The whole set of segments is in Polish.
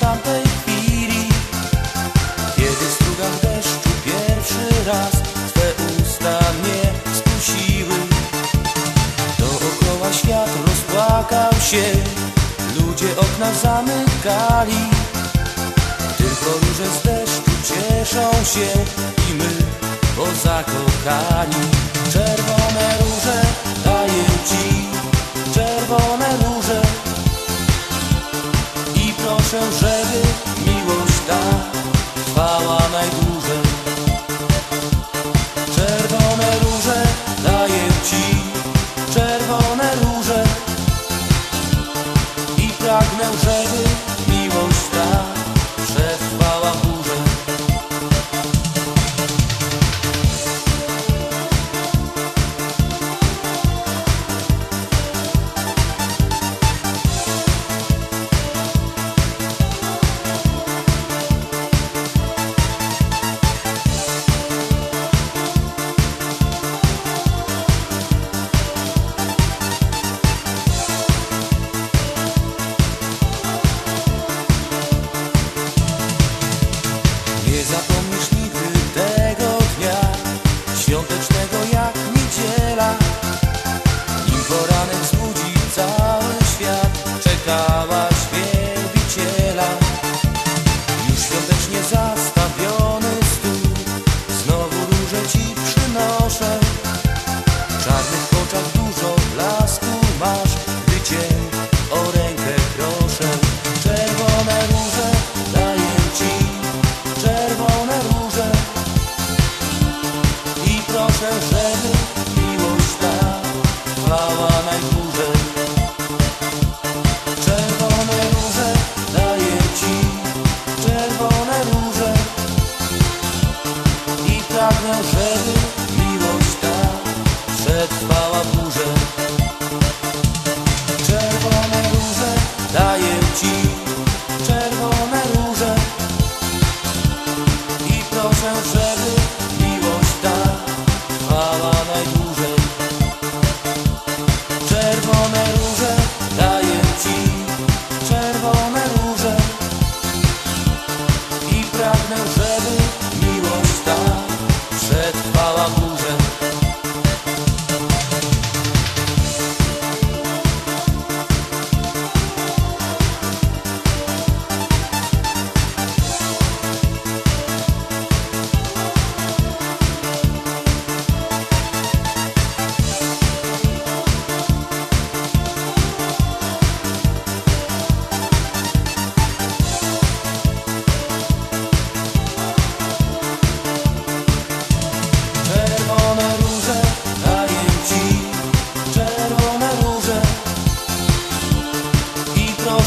tamtej chwili Kiedy w deszczu pierwszy raz Twe usta mnie skusiły. Dookoła świat rozpłakał się Ludzie okna zamykali. Tylko róże z deszczu cieszą się I my pozakochani. Czerwone żeby miłość ta Trwała najdłużej zapomnisz nigdy tego dnia Świątecznego jak niedziela. Nim poranek zbudzi cały świat Czekałaś proszę, żeby miłość ta Trwała najdłużej. Czerwone róże daję ci Czerwone róże. I pragnę, żeby miłość ta Przetrwała burzę Czerwone róże daję ci Czerwone róże. I proszę, żeby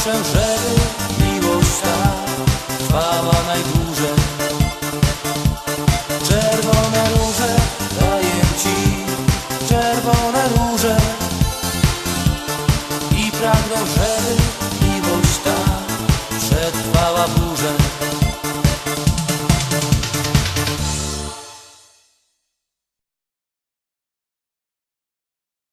I